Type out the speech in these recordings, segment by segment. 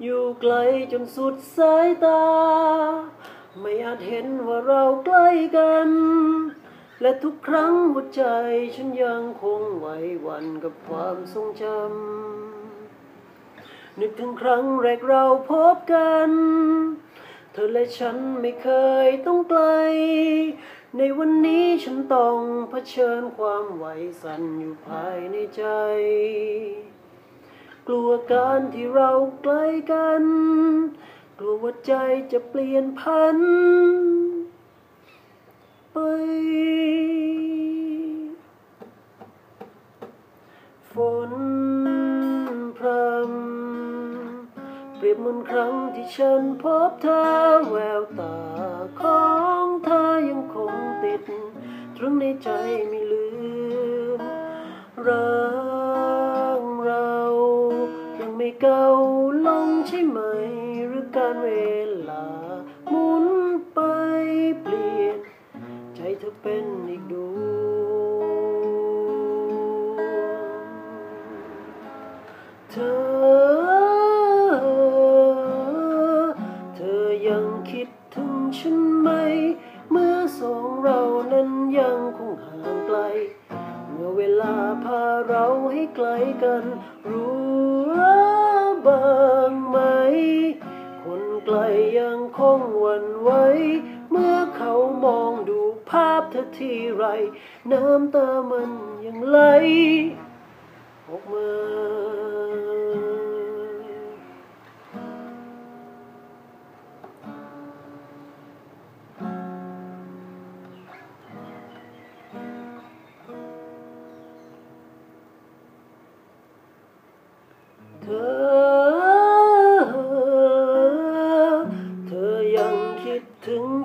อยู่ไกลจนสุดสายตา ไม่อาจเห็นว่าเราใกล้กัน และทุกครั้งหัวใจฉันยังคงไหวหวันกับความทรงจำนึกถึงครั้งแรกเราพบกัน เธอและฉันไม่เคยต้องไกล ในวันนี้ฉันต้องเผชิญความไหวสั่นอยู่ภายในใจ กลัวการที่เราใกล้กัน กลัวว่าใจจะเปลี่ยนพัน ไป ฝนพรำเปรียบเหมือนครั้งที่ฉันพบเธอแววตาของเธอยังคงติด ตรึงในใจไม่ลืมรัก เก่าลงใช่ไหม หรือการเวลาหมุนไปเปลี่ยน ใจเธอเป็นอีกดวงเธอ เธอยังคิดถึงฉันไหม เมื่อสองเรานั้นยังคงห่างไกล เมื่อเวลาพาเราให้ไกลกันรู้บ้างไหม คนไกลยังคงหวั่นไหวเมื่อเขามองดูภาพเธอทีไร น้ำตามันยังไหลออกมา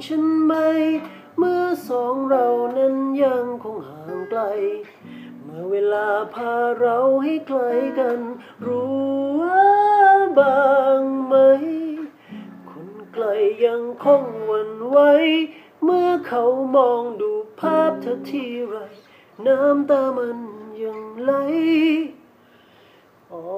ฉันไหม เมื่อสองเรานั้นยังคงห่างไกล เมื่อเวลาพาเราให้ไกลกัน รู้ว่าบ้างไหม คนไกลยังคงหวันไหวเมื่อเขามองดูภาพเธอทีไร น้ำตามันยังไหลออ